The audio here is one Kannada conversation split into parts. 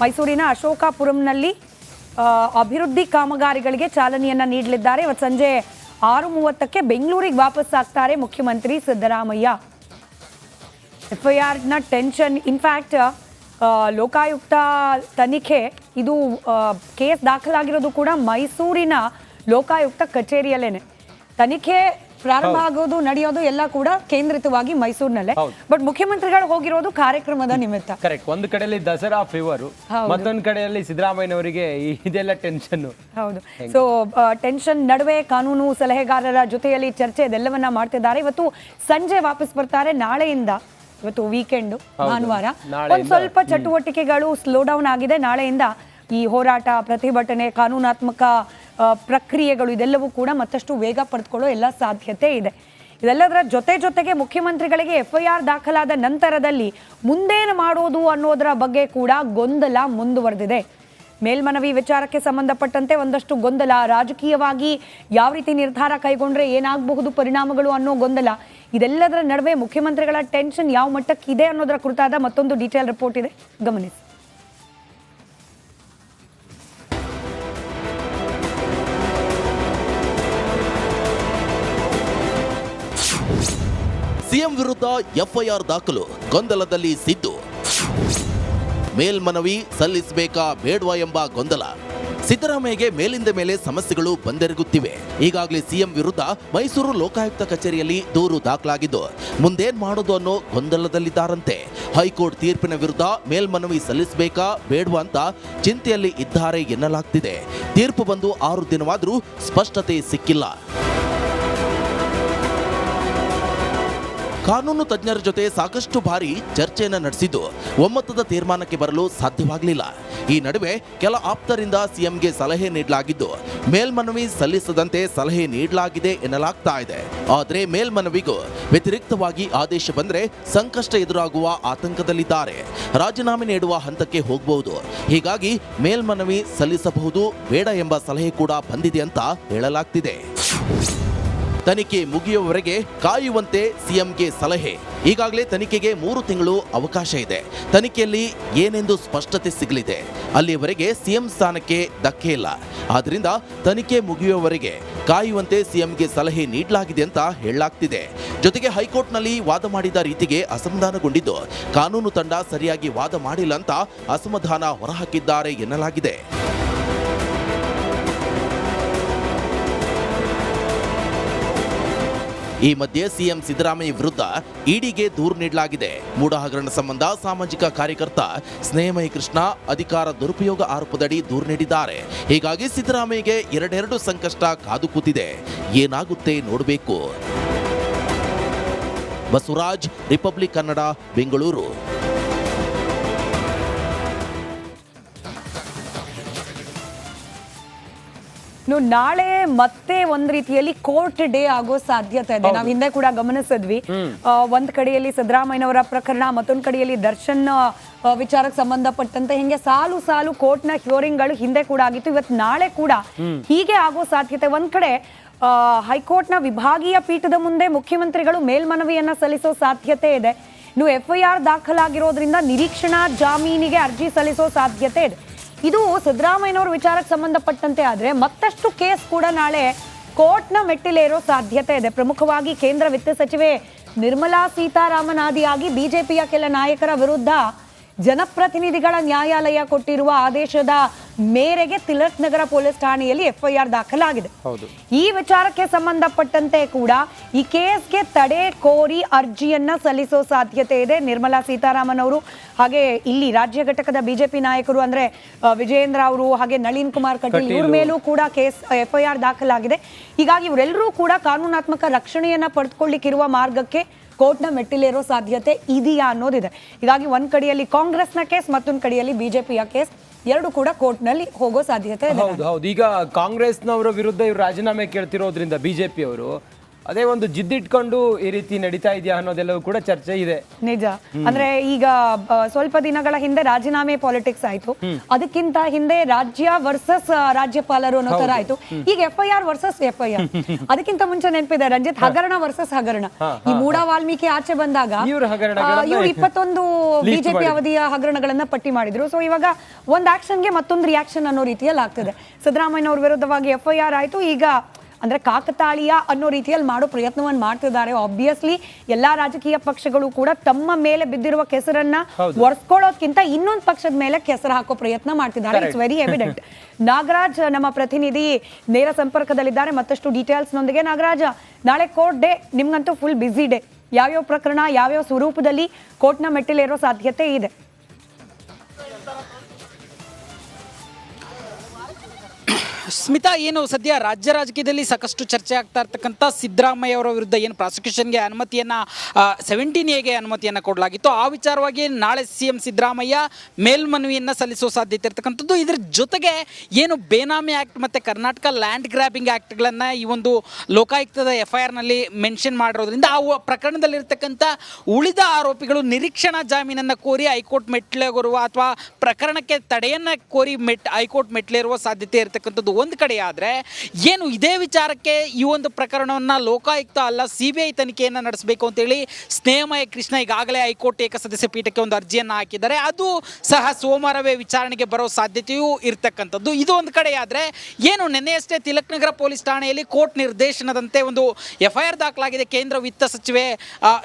ಮೈಸೂರಿನ ಅಶೋಕಾಪುರಂನಲ್ಲಿ ಅಭಿವೃದ್ಧಿ ಕಾಮಗಾರಿಗಳಿಗೆ ಚಾಲನೆಯನ್ನು ನೀಡಲಿದ್ದಾರೆ. ಇವತ್ತು ಸಂಜೆ ಆರು ಮೂವತ್ತಕ್ಕೆ ಬೆಂಗಳೂರಿಗೆ ವಾಪಸ್ ಆಗ್ತಾರೆ ಮುಖ್ಯಮಂತ್ರಿ ಸಿದ್ದರಾಮಯ್ಯ. ಎಫ್ಐಆರ್ನ ಟೆನ್ಷನ್, ಇನ್ಫ್ಯಾಕ್ಟ್ ಲೋಕಾಯುಕ್ತ ತನಿಖೆ, ಇದು ಕೇಸ್ ದಾಖಲಾಗಿರೋದು ಕೂಡ ಮೈಸೂರಿನ ಲೋಕಾಯುಕ್ತ ಕಚೇರಿಯಲ್ಲೇನೆ. ತನಿಖೆ ಪ್ರಾರಂಭ ಆಗೋದು ನಡೆಯೋದು ಎಲ್ಲ ಕೂಡ ಕೇಂದ್ರಿತವಾಗಿ ಮೈಸೂರಿನಲ್ಲೇ. ಬಟ್ ಮುಖ್ಯಮಂತ್ರಿಗಳು ಹೋಗಿರೋದು ಕಾರ್ಯಕ್ರಮದ ನಿಮಿತ್ತ. ಕರೆಕ್ಟ್ ಒಂದು ಕಡೆಯಲ್ಲಿ ದಸರಾ ಫೀವರ್. ಮತ್ತೊಂದು ಕಡೆಯಲ್ಲಿ ಸಿದ್ದರಾಮಯ್ಯನವರಿಗೆ ಇದೆಲ್ಲ ಟೆನ್ಷನ್ ಹೌದು. ಸೊ ಟೆನ್ಷನ್ ನಡುವೆ ಕಾನೂನು ಸಲಹೆಗಾರರ ಜೊತೆಯಲ್ಲಿ ಚರ್ಚೆ ಇದೆಲ್ಲವನ್ನ ಮಾಡ್ತಿದ್ದಾರೆ. ಇವತ್ತು ಸಂಜೆ ವಾಪಸ್ ಬರ್ತಾರೆ. ನಾಳೆಯಿಂದ ಇವತ್ತು ವೀಕೆಂಡ್ ಭಾನುವಾರ. ಒಂದು ಸ್ವಲ್ಪ ಚಟುವಟಿಕೆಗಳು ಸ್ಲೋ ಡೌನ್ ಆಗಿದೆ. ನಾಳೆಯಿಂದ ಈ ಹೋರಾಟ ಪ್ರತಿಭಟನೆ ಕಾನೂನಾತ್ಮಕ ಪ್ರಕ್ರಿಯೆಗಳು ಇದೆಲ್ಲವೂ ಕೂಡ ಮತ್ತಷ್ಟು ವೇಗ ಪಡೆದುಕೊಳ್ಳೋ ಎಲ್ಲ ಸಾಧ್ಯತೆ ಇದೆ. ಇದೆಲ್ಲದರ ಜೊತೆ ಜೊತೆಗೆ ಮುಖ್ಯಮಂತ್ರಿಗಳಿಗೆ ಎಫ್ಐಆರ್ ದಾಖಲಾದ ನಂತರದಲ್ಲಿ ಮುಂದೇನು ಮಾಡೋದು ಅನ್ನೋದರ ಬಗ್ಗೆ ಕೂಡ ಗೊಂದಲ ಮುಂದುವರೆದಿದೆ. ಮೇಲ್ಮನವಿ ವಿಚಾರಕ್ಕೆ ಸಂಬಂಧಪಟ್ಟಂತೆ ಒಂದಷ್ಟು ಗೊಂದಲ. ರಾಜಕೀಯವಾಗಿ ಯಾವ ರೀತಿ ನಿರ್ಧಾರ ಕೈಗೊಂಡ್ರೆ ಏನಾಗಬಹುದು ಪರಿಣಾಮಗಳು ಅನ್ನೋ ಗೊಂದಲ. ಇದೆಲ್ಲದರ ನಡುವೆ ಮುಖ್ಯಮಂತ್ರಿಗಳ ಟೆನ್ಷನ್ ಯಾವ ಮಟ್ಟಕ್ಕಿದೆ ಅನ್ನೋದರ ಕುರಿತಾದ ಮತ್ತೊಂದು ಡೀಟೇಲ್ ರಿಪೋರ್ಟ್ ಇದೆ. ಗಮನಿಸಿ. ಸಿಎಂ ವಿರುದ್ಧ ಎಫ್ಐಆರ್ ದಾಖಲು, ಗೊಂದಲದಲ್ಲಿ ಸಿದ್ದು. ಮೇಲ್ಮನವಿ ಸಲ್ಲಿಸಬೇಕಾ ಬೇಡ್ವಾ ಎಂಬ ಗೊಂದಲ. ಸಿದ್ದರಾಮಯ್ಯಗೆ ಮೇಲಿಂದ ಮೇಲೆ ಸಮಸ್ಯೆಗಳು ಬಂದೆರಗುತ್ತಿವೆ. ಈಗಾಗಲೇ ಸಿಎಂ ವಿರುದ್ಧ ಮೈಸೂರು ಲೋಕಾಯುಕ್ತ ಕಚೇರಿಯಲ್ಲಿ ದೂರು ದಾಖಲಾಗಿದ್ದು, ಮುಂದೇನ್ ಮಾಡೋದು ಅನ್ನೋ ಗೊಂದಲದಲ್ಲಿದ್ದಾರಂತೆ. ಹೈಕೋರ್ಟ್ ತೀರ್ಪಿನ ವಿರುದ್ಧ ಮೇಲ್ಮನವಿ ಸಲ್ಲಿಸಬೇಕಾ ಬೇಡ್ವಾ ಅಂತ ಚಿಂತೆಯಲ್ಲಿ ಇದ್ದಾರೆ ಎನ್ನಲಾಗ್ತಿದೆ. ತೀರ್ಪು ಬಂದು ಆರು ದಿನವಾದರೂ ಸ್ಪಷ್ಟತೆ ಸಿಕ್ಕಿಲ್ಲ. ಕಾನೂನು ತಜ್ಞರ ಜೊತೆ ಸಾಕಷ್ಟು ಬಾರಿ ಚರ್ಚೆಯನ್ನು ನಡೆಸಿದ್ದು, ಒಮ್ಮತದ ತೀರ್ಮಾನಕ್ಕೆ ಬರಲು ಸಾಧ್ಯವಾಗಲಿಲ್ಲ. ಈ ನಡುವೆ ಕೆಲ ಆಪ್ತರಿಂದ ಸಿಎಂಗೆ ಸಲಹೆ ನೀಡಲಾಗಿದ್ದು, ಮೇಲ್ಮನವಿ ಸಲ್ಲಿಸದಂತೆ ಸಲಹೆ ನೀಡಲಾಗಿದೆ ಎನ್ನಲಾಗ್ತಾ ಇದೆ. ಆದರೆ ಮೇಲ್ಮನವಿಗೂ ವ್ಯತಿರಿಕ್ತವಾಗಿ ಆದೇಶ ಬಂದರೆ ಸಂಕಷ್ಟ ಎದುರಾಗುವ ಆತಂಕದಲ್ಲಿದ್ದಾರೆ. ರಾಜೀನಾಮೆ ನೀಡುವ ಹಂತಕ್ಕೆ ಹೋಗಬಹುದು ಹೀಗಾಗಿ ಮೇಲ್ಮನವಿ ಸಲ್ಲಿಸಬಹುದು, ಬೇಡ ಎಂಬ ಸಲಹೆ ಕೂಡ ಬಂದಿದೆ ಅಂತ ಹೇಳಲಾಗ್ತಿದೆ. ತನಿಖೆ ಮುಗಿಯುವವರೆಗೆ ಕಾಯುವಂತೆ ಸಿಎಂಗೆ ಸಲಹೆ. ಈಗಾಗಲೇ ತನಿಖೆಗೆ ಮೂರು ತಿಂಗಳು ಅವಕಾಶ ಇದೆ. ತನಿಖೆಯಲ್ಲಿ ಏನೆಂದು ಸ್ಪಷ್ಟತೆ ಸಿಗಲಿದೆ. ಅಲ್ಲಿಯವರೆಗೆ ಸಿಎಂ ಸ್ಥಾನಕ್ಕೆ ಧಕ್ಕೆ ಇಲ್ಲ. ಆದ್ದರಿಂದ ತನಿಖೆ ಮುಗಿಯುವವರೆಗೆ ಕಾಯುವಂತೆ ಸಿಎಂಗೆ ಸಲಹೆ ನೀಡಲಾಗಿದೆ ಅಂತ ಹೇಳಲಾಗ್ತಿದೆ. ಜೊತೆಗೆ ಹೈಕೋರ್ಟ್ನಲ್ಲಿ ವಾದ ಮಾಡಿದ ರೀತಿಗೆ ಅಸಮಾಧಾನಗೊಂಡಿದ್ದು, ಕಾನೂನು ತಂಡ ಸರಿಯಾಗಿ ವಾದ ಮಾಡಿಲ್ಲ ಅಂತ ಅಸಮಾಧಾನ ಹೊರಹಾಕಿದ್ದಾರೆ ಎನ್ನಲಾಗಿದೆ. ಈ ಮಧ್ಯೆ ಸಿಎಂ ಸಿದ್ದರಾಮಯ್ಯ ವಿರುದ್ಧ ಇಡಿಗೆ ದೂರು ನೀಡಲಾಗಿದೆ. ಮೂಡ ಹಗರಣ ಸಂಬಂಧ ಸಾಮಾಜಿಕ ಕಾರ್ಯಕರ್ತ ಸ್ನೇಹಮಯ ಕೃಷ್ಣ ಅಧಿಕಾರ ದುರುಪಯೋಗ ಆರೋಪದಡಿ ದೂರು ನೀಡಿದ್ದಾರೆ. ಹೀಗಾಗಿ ಸಿದ್ದರಾಮಯ್ಯಗೆ ಎರಡೆರಡು ಸಂಕಷ್ಟ ಕಾದು ಕೂತಿದೆ. ಏನಾಗುತ್ತೆ ನೋಡಬೇಕು. ಬಸವರಾಜ್, ರಿಪಬ್ಲಿಕ್ ಕನ್ನಡ, ಬೆಂಗಳೂರು. ಇನ್ನು ನಾಳೆ ಮತ್ತೆ ಒಂದ್ ರೀತಿಯಲ್ಲಿ ಕೋರ್ಟ್ ಡೇ ಆಗೋ ಸಾಧ್ಯತೆ ಇದೆ. ನಾವು ಹಿಂದೆ. ಕೂಡ ಗಮನಿಸಿದ್ವಿ. ಒಂದ್ ಕಡೆಯಲ್ಲಿ ಸಿದ್ದರಾಮಯ್ಯನವರ ಪ್ರಕರಣ ಮತ್ತೊಂದ್ ಕಡೆಯಲ್ಲಿ ದರ್ಶನ್ ವಿಚಾರಕ್ಕೆ ಸಂಬಂಧಪಟ್ಟಂತೆ ಹಿಂಗೆ ಸಾಲು ಸಾಲು ಕೋರ್ಟ್ನ ಗಳು ಹಿಂದೆ ಕೂಡ ಆಗಿತ್ತು. ಇವತ್ತು ನಾಳೆ ಕೂಡ ಹೀಗೆ ಆಗೋ ಸಾಧ್ಯತೆ. ಒಂದ್ ಕಡೆ ಹೈಕೋರ್ಟ್ನ ವಿಭಾಗೀಯ ಪೀಠದ ಮುಂದೆ ಮುಖ್ಯಮಂತ್ರಿಗಳು ಮೇಲ್ಮನವಿಯನ್ನ ಸಲ್ಲಿಸೋ ಸಾಧ್ಯತೆ ಇದೆ. ಇನ್ನು ಎಫ್ಐಆರ್ ದಾಖಲಾಗಿರೋದ್ರಿಂದ ನಿರೀಕ್ಷಣಾ ಜಾಮೀನಿಗೆ ಅರ್ಜಿ ಸಲ್ಲಿಸೋ ಸಾಧ್ಯತೆ ಇದೆ. ಇದು ಸಿದ್ದರಾಮಯ್ಯನವ್ರ ವಿಚಾರಕ್ಕೆ ಸಂಬಂಧಪಟ್ಟಂತೆ ಆದರೆ ಮತ್ತಷ್ಟು ಕೇಸ್ ಕೂಡ ನಾಳೆ ಕೋರ್ಟ್ನ ಮೆಟ್ಟಿಲೇರೋ ಸಾಧ್ಯತೆ ಇದೆ. ಪ್ರಮುಖವಾಗಿ ಕೇಂದ್ರ ವಿತ್ತ ಸಚಿವೆ ನಿರ್ಮಲಾ ಸೀತಾರಾಮನ್ ಆದಿಯಾಗಿ ಬಿಜೆಪಿಯ ಕೆಲ ನಾಯಕರ ವಿರುದ್ಧ ಜನಪ್ರತಿನಿಧಿಗಳ ನ್ಯಾಯಾಲಯ ಕೊಟ್ಟಿರುವ ಆದೇಶದ ಮೇರೆಗೆ ತಿಲಕ್ ನಗರ ಪೊಲೀಸ್ ಠಾಣೆಯಲ್ಲಿ ಎಫ್ಐಆರ್ ದಾಖಲಾಗಿದೆ. ಈ ವಿಚಾರಕ್ಕೆ ಸಂಬಂಧಪಟ್ಟಂತೆ ಕೂಡ ಈ ಕೇಸ್ಗೆ ತಡೆ ಕೋರಿ ಅರ್ಜಿಯನ್ನ ಸಲ್ಲಿಸೋ ಸಾಧ್ಯತೆ ಇದೆ. ನಿರ್ಮಲಾ ಸೀತಾರಾಮನ್ ಅವರು ಹಾಗೆ ಇಲ್ಲಿ ರಾಜ್ಯ ಘಟಕದ ಬಿಜೆಪಿ ನಾಯಕರು ಅಂದ್ರೆ ವಿಜಯೇಂದ್ರ ಅವರು ಹಾಗೆ ನಳಿನ್ ಕುಮಾರ್ ಕಟೀಲ್ ಇವ್ರ ಮೇಲೂ ಕೂಡ ಕೇಸ್ ಎಫ್ಐಆರ್ ದಾಖಲಾಗಿದೆ. ಹೀಗಾಗಿ ಇವರೆಲ್ಲರೂ ಕೂಡ ಕಾನೂನಾತ್ಮಕ ರಕ್ಷಣೆಯನ್ನ ಪಡೆದುಕೊಳ್ಳಿಕ್ಕಿರುವ ಮಾರ್ಗಕ್ಕೆ ಕೋರ್ಟ್ನ ಮೆಟ್ಟಿಲೇರೋ ಸಾಧ್ಯತೆ ಇದೆಯಾ ಅನ್ನೋದಿದೆ. ಹೀಗಾಗಿ ಒಂದ್ ಕಡೆಯಲ್ಲಿ ಕಾಂಗ್ರೆಸ್ನ ಕೇಸ್ ಮತ್ತೊಂದು ಕಡೆಯಲ್ಲಿ ಬಿಜೆಪಿಯ ಕೇಸ್. ಎರಡು ಕೂಡ ಕೋರ್ಟ್ನಲ್ಲಿ ಹೋಗೋ ಸಾಧ್ಯತೆ ಇದೆ. ಹೌದು ಹೌದು. ಈಗ ಕಾಂಗ್ರೆಸ್ನವರ ವಿರುದ್ಧ ಇವ್ರು ರಾಜೀನಾಮೆ ಕೇಳ್ತಿರೋದ್ರಿಂದ ಬಿಜೆಪಿ ಅವರು ಅದೇ ಒಂದು ಜಿದ್ದಿಟ್ಕೊಂಡು ಈ ರೀತಿ ನಡೀತಾ ಇದೆಯಾ ಅನ್ನೋದೆಲ್ಲವೂ ಕೂಡ ಚರ್ಚೆ ಇದೆ. ನಿಜ. ಅಂದ್ರೆ ಈಗ ಸ್ವಲ್ಪ ದಿನಗಳ ಹಿಂದೆ ರಾಜೀನಾಮೆ ಪಾಲಿಟಿಕ್ಸ್ ಆಯ್ತು. ಅದಕ್ಕಿಂತ ಹಿಂದೆ ರಾಜ್ಯ ವರ್ಸಸ್ ರಾಜ್ಯಪಾಲರು ಅನ್ನೋ ತರ ಆಯ್ತು. ಈಗ F I R versus F I R ಅದಕ್ಕಿಂತ ಮುಂಚೆ ನೆನಪಿದೆ ರಂಜಿತ್ ಹಗರಣ ವರ್ಸಸ್ ಹಗರಣ. ಈ ಮೂಡಾ ವಾಲ್ಮೀಕಿ ಆಚೆ ಬಂದಾಗ ಇವ್ರ ಹಗರಣಗಳನ್ನ ಇವ್ರು ಇಪ್ಪತ್ತೊಂದು list ಬಿಜೆಪಿ ಮಾಡಿದ್ರು. ಅವಧಿಯ ಹಗರಣಗಳನ್ನ ಪಟ್ಟಿ ಮಾಡಿದ್ರು. ಸೊ ಇವಾಗ ಒಂದ್ ಆಕ್ಷನ್ಗೆ ಮತ್ತೊಂದು ರಿಯಾಕ್ಷನ್ ಅನ್ನೋ ರೀತಿಯಲ್ಲಿ ಆಗ್ತದೆ. ಸಿದ್ದರಾಮಯ್ಯ ಅವ್ರ ವಿರುದ್ಧವಾಗಿ ಎಫ್ ಐ ಆರ್ ಆಯ್ತು. ಈಗ ಅಂದ್ರೆ ಕಾಕತಾಳೀಯ ಅನ್ನೋ ರೀತಿಯಲ್ಲಿ ಮಾಡೋ ಪ್ರಯತ್ನವನ್ನು ಮಾಡ್ತಿದ್ದಾರೆ. ಆಬ್ವಿಯಸ್ಲಿ ಎಲ್ಲಾ ರಾಜಕೀಯ ಪಕ್ಷಗಳು ಕೂಡ ತಮ್ಮ ಮೇಲೆ ಬಿದ್ದಿರುವ ಕೆಸರನ್ನ ಒರೆಸ್ಕೊಳ್ಳೋದ್ಕಿಂತ ಇನ್ನೊಂದು ಪಕ್ಷದ ಮೇಲೆ ಕೆಸರು ಹಾಕೋ ಪ್ರಯತ್ನ ಮಾಡ್ತಿದ್ದಾರೆ. ಇಟ್ಸ್ ವೆರಿ ಎವಿಡೆಂಟ್ ನಾಗರಾಜ್ ನಮ್ಮ ಪ್ರತಿನಿಧಿ ನೇರ ಸಂಪರ್ಕದಲ್ಲಿದ್ದಾರೆ. ಮತ್ತಷ್ಟು ಡೀಟೇಲ್ಸ್ ನೊಂದಿಗೆ ನಾಗರಾಜ ನಾಳೆ ಕೋರ್ಟ್ ಡೇ ನಿಮ್ಗಂತೂ ಫುಲ್ ಬ್ಯುಸಿ ಡೇ ಯಾವ್ಯಾವ ಪ್ರಕರಣ ಯಾವ್ಯಾವ ಸ್ವರೂಪದಲ್ಲಿ ಕೋರ್ಟ್ನ ಮೆಟ್ಟಿಲೇರೋ ಸಾಧ್ಯತೆ ಇದೆ? ಸ್ಮಿತಾ, ಏನು ಸದ್ಯ ರಾಜ್ಯ ರಾಜಕೀಯದಲ್ಲಿ ಸಾಕಷ್ಟು ಚರ್ಚೆ ಆಗ್ತಾ ಇರ್ತಕ್ಕಂಥ ಸಿದ್ದರಾಮಯ್ಯ ಅವರ ವಿರುದ್ಧ ಏನು ಪ್ರಾಸಿಕ್ಯೂಷನ್ಗೆ ಅನುಮತಿಯನ್ನು ಸೆವೆಂಟೀನ್ ಎಗೆ ಅನುಮತಿಯನ್ನು ಕೊಡಲಾಗಿತ್ತು? ಆ ವಿಚಾರವಾಗಿ ನಾಳೆ ಸಿ ಎಂ ಸಿದ್ದರಾಮಯ್ಯ ಮೇಲ್ಮನವಿಯನ್ನು ಸಲ್ಲಿಸುವ ಸಾಧ್ಯತೆ ಇರ್ತಕ್ಕಂಥದ್ದು. ಇದ್ರ ಜೊತೆಗೆ ಏನು ಬೇನಾಮಿ ಆ್ಯಕ್ಟ್ ಮತ್ತು ಕರ್ನಾಟಕ ಲ್ಯಾಂಡ್ ಗ್ರ್ಯಾಬಿಂಗ್ ಆ್ಯಕ್ಟ್ಗಳನ್ನು ಈ ಒಂದು ಲೋಕಾಯುಕ್ತದ ಎಫ್ ಐ ಆರ್ನಲ್ಲಿ ಮೆನ್ಷನ್ ಮಾಡಿರೋದ್ರಿಂದ ಆ ಪ್ರಕರಣದಲ್ಲಿರ್ತಕ್ಕಂಥ ಉಳಿದ ಆರೋಪಿಗಳು ನಿರೀಕ್ಷಣಾ ಜಾಮೀನನ್ನು ಕೋರಿ ಹೈಕೋರ್ಟ್ ಮೆಟ್ಟಿಲೇ ಅಥವಾ ಪ್ರಕರಣಕ್ಕೆ ತಡೆಯನ್ನು ಕೋರಿ ಮೆಟ್, ಹೈಕೋರ್ಟ್ ಮೆಟ್ಲೇರುವ ಸಾಧ್ಯತೆ ಇರತಕ್ಕಂಥದ್ದು. ಒಂದು ಕಡೆಯಾದರೆ ಏನು ಇದೇ ವಿಚಾರಕ್ಕೆ ಈ ಒಂದು ಪ್ರಕರಣವನ್ನು ಲೋಕಾಯುಕ್ತ ಅಲ್ಲ ಸಿ ಬಿ ಐ ತನಿಖೆಯನ್ನು ನಡೆಸಬೇಕು ಅಂತೇಳಿ ಸ್ನೇಹಮಯ ಕೃಷ್ಣ ಈಗಾಗಲೇ ಹೈಕೋರ್ಟ್ ಏಕಸದಸ್ಯ ಪೀಠಕ್ಕೆ ಒಂದು ಅರ್ಜಿಯನ್ನು ಹಾಕಿದ್ದಾರೆ. ಅದು ಸಹ ಸೋಮವಾರವೇ ವಿಚಾರಣೆಗೆ ಬರೋ ಸಾಧ್ಯತೆಯೂ ಇರತಕ್ಕಂಥದ್ದು. ಇದು ಒಂದು ಕಡೆಯಾದರೆ ಏನು ನಿನ್ನೆಯಷ್ಟೇ ತಿಲಕ್ ನಗರ ಪೊಲೀಸ್ ಠಾಣೆಯಲ್ಲಿ ಕೋರ್ಟ್ ನಿರ್ದೇಶನದಂತೆ ಒಂದು ಎಫ್ ಐ ಆರ್ ದಾಖಲಾಗಿದೆ. ಕೇಂದ್ರ ವಿತ್ತ ಸಚಿವೆ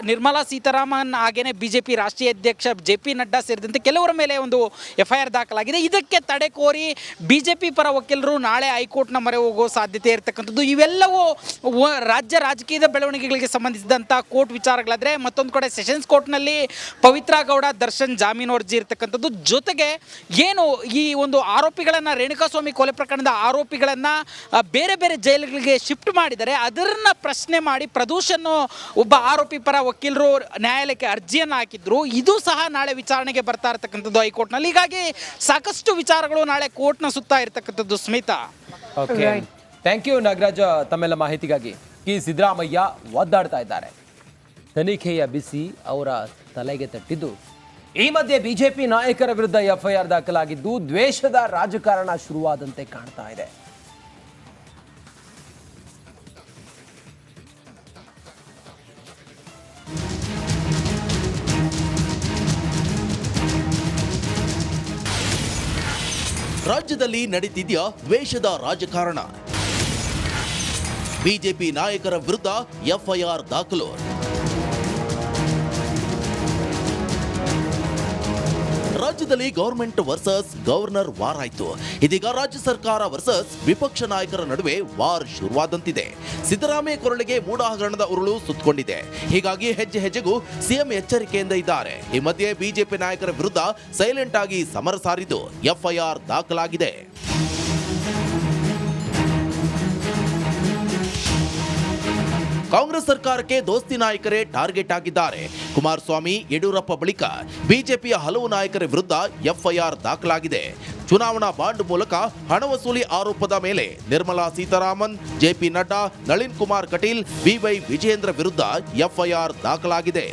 ನಿರ್ಮಲಾ ಸೀತಾರಾಮನ್ ಹಾಗೇನೆ ಬಿಜೆಪಿ ರಾಷ್ಟ್ರೀಯ ಅಧ್ಯಕ್ಷ ಜೆ ಪಿ ನಡ್ಡಾ ಸೇರಿದಂತೆ ಕೆಲವರ ಮೇಲೆ ಒಂದು ಎಫ್ ಐ ಆರ್ ದಾಖಲಾಗಿದೆ. ಇದಕ್ಕೆ ತಡೆ ಕೋರಿ ಬಿಜೆಪಿ ಪರ ವಕೀಲರು ನಾಳೆ ಹೈಕೋರ್ಟ್ನ ಮೊರೆ ಹೋಗೋ ಸಾಧ್ಯತೆ ಇರತಕ್ಕಂಥದ್ದು. ಇವೆಲ್ಲವೂ ರಾಜ್ಯ ರಾಜಕೀಯದ ಬೆಳವಣಿಗೆಗಳಿಗೆ ಸಂಬಂಧಿಸಿದಂಥ ಕೋರ್ಟ್ ವಿಚಾರಗಳಾದರೆ ಮತ್ತೊಂದು ಕಡೆ ಸೆಷನ್ಸ್ ಕೋರ್ಟ್ನಲ್ಲಿ ಪವಿತ್ರ ಗೌಡ, ದರ್ಶನ್, ಜಾಮೀನು ಅರ್ಜಿ ಇರತಕ್ಕಂಥದ್ದು. ಜೊತೆಗೆ ಏನು ಈ ಒಂದು ಆರೋಪಿಗಳನ್ನು, ರೇಣುಕಾಸ್ವಾಮಿ ಕೊಲೆ ಪ್ರಕರಣದ ಆರೋಪಿಗಳನ್ನು ಬೇರೆ ಬೇರೆ ಜೈಲುಗಳಿಗೆ ಶಿಫ್ಟ್ ಮಾಡಿದರೆ ಅದನ್ನು ಪ್ರಶ್ನೆ ಮಾಡಿ ಪ್ರದೂಷನ್ನು ಒಬ್ಬ ಆರೋಪಿ ಪರ ವಕೀಲರು ನ್ಯಾಯಾಲಯಕ್ಕೆ ಅರ್ಜಿಯನ್ನು ಹಾಕಿದ್ರು. ಇದು ಸಹ ನಾಳೆ ವಿಚಾರಣೆಗೆ ಬರ್ತಾ ಇರತಕ್ಕಂಥದ್ದು ಹೈಕೋರ್ಟ್ನಲ್ಲಿ. ಹೀಗಾಗಿ ಸಾಕಷ್ಟು ವಿಚಾರಗಳು ನಾಳೆ ಕೋರ್ಟ್ನ ಸುತ್ತಾ ಇರತಕ್ಕಂಥದ್ದು, Smita. Okay thank you Nagaraja ತಮ್ಮೆಲ್ಲ ಮಾಹಿತಿಗಾಗಿ. ಈ ಸಿದ್ದರಾಮಯ್ಯ ಒದ್ದಾಡ್ತಾ ಇದ್ದಾರೆ. ತನಿಖೆಯ ಬಿಸಿ ಅವರ ತಲೆಗೆ ತಟ್ಟಿದ್ದು. ಈ ಮಧ್ಯೆ ಬಿಜೆಪಿ ನಾಯಕರ ವಿರುದ್ಧ ಎಫ್ಐಆರ್ ದಾಖಲಾಗಿದ್ದು ದ್ವೇಷದ ರಾಜಕಾರಣ ಶುರುವಾದಂತೆ ಕಾಣ್ತಾ ಇದೆ. ರಾಜ್ಯದಲ್ಲಿ ನಡೀತಿದೆಯಾ ದ್ವೇಷದ ರಾಜಕಾರಣ. ಬಿಜೆಪಿ ನಾಯಕರ ವಿರುದ್ಧ ಎಫ್ಐಆರ್ ದಾಖಲು. ರಾಜ್ಯದಲ್ಲಿ ಗವರ್ಮೆಂಟ್ ವರ್ಸಸ್ ಗವರ್ನರ್ ವಾರ್ ಆಯ್ತು ಇದೀಗ ರಾಜ್ಯ ಸರ್ಕಾರ ವರ್ಸಸ್ ವಿಪಕ್ಷ ನಾಯಕರ ನಡುವೆ ವಾರ್ ಶುರುವಾದಂತಿದೆ. ಸಿದ್ದರಾಮಯ್ಯ ಕೊರಳಿಗೆ ಮೂಡಹಗರಣದ ಉರುಳು ಸುತ್ತಕೊಂಡಿದೆ ಹೀಗಾಗಿ ಹೆಜ್ಜೆ ಹೆಜ್ಜೆಗೂ ಸಿಎಂ ಎಚ್ಚರಿಕೆಯಿಂದ ಇದ್ದಾರೆ. ಈ ಮಧ್ಯೆ ಬಿಜೆಪಿ ನಾಯಕರ ವಿರುದ್ಧ ಸೈಲೆಂಟ್ ಆಗಿ ಸಮರ ಸಾರಿದ್ದು ಎಫ್ಐಆರ್ ದಾಖಲಾಗಿದೆ. ಕಾಂಗ್ರೆಸ್ ಸರ್ಕಾರಕ್ಕೆ ದೋಸ್ತಿ ನಾಯಕರೇ ಟಾರ್ಗೆಟ್ ಆಗಿದ್ದಾರೆ. ಕುಮಾರಸ್ವಾಮಿ, ಯಡಿಯೂರಪ್ಪ ಬಳಿಕ ಬಿಜೆಪಿಯ ಹಲವು ನಾಯಕರ ವಿರುದ್ಧ ಎಫ್ಐಆರ್ ದಾಖಲಾಗಿದೆ. ಚುನಾವಣಾ ಬಾಂಡ್ ಮೂಲಕ ಹಣ ವಸೂಲಿ ಆರೋಪದ ಮೇಲೆ ನಿರ್ಮಲಾ ಸೀತಾರಾಮನ್ ಜೆಪಿ ನಡ್ಡಾ, ನಳಿನ್ ಕುಮಾರ್ ಕಟೀಲ್ ಬಿವೈ ವಿಜಯೇಂದ್ರ ವಿರುದ್ಧ ಎಫ್ಐಆರ್ ದಾಖಲಾಗಿದೆ.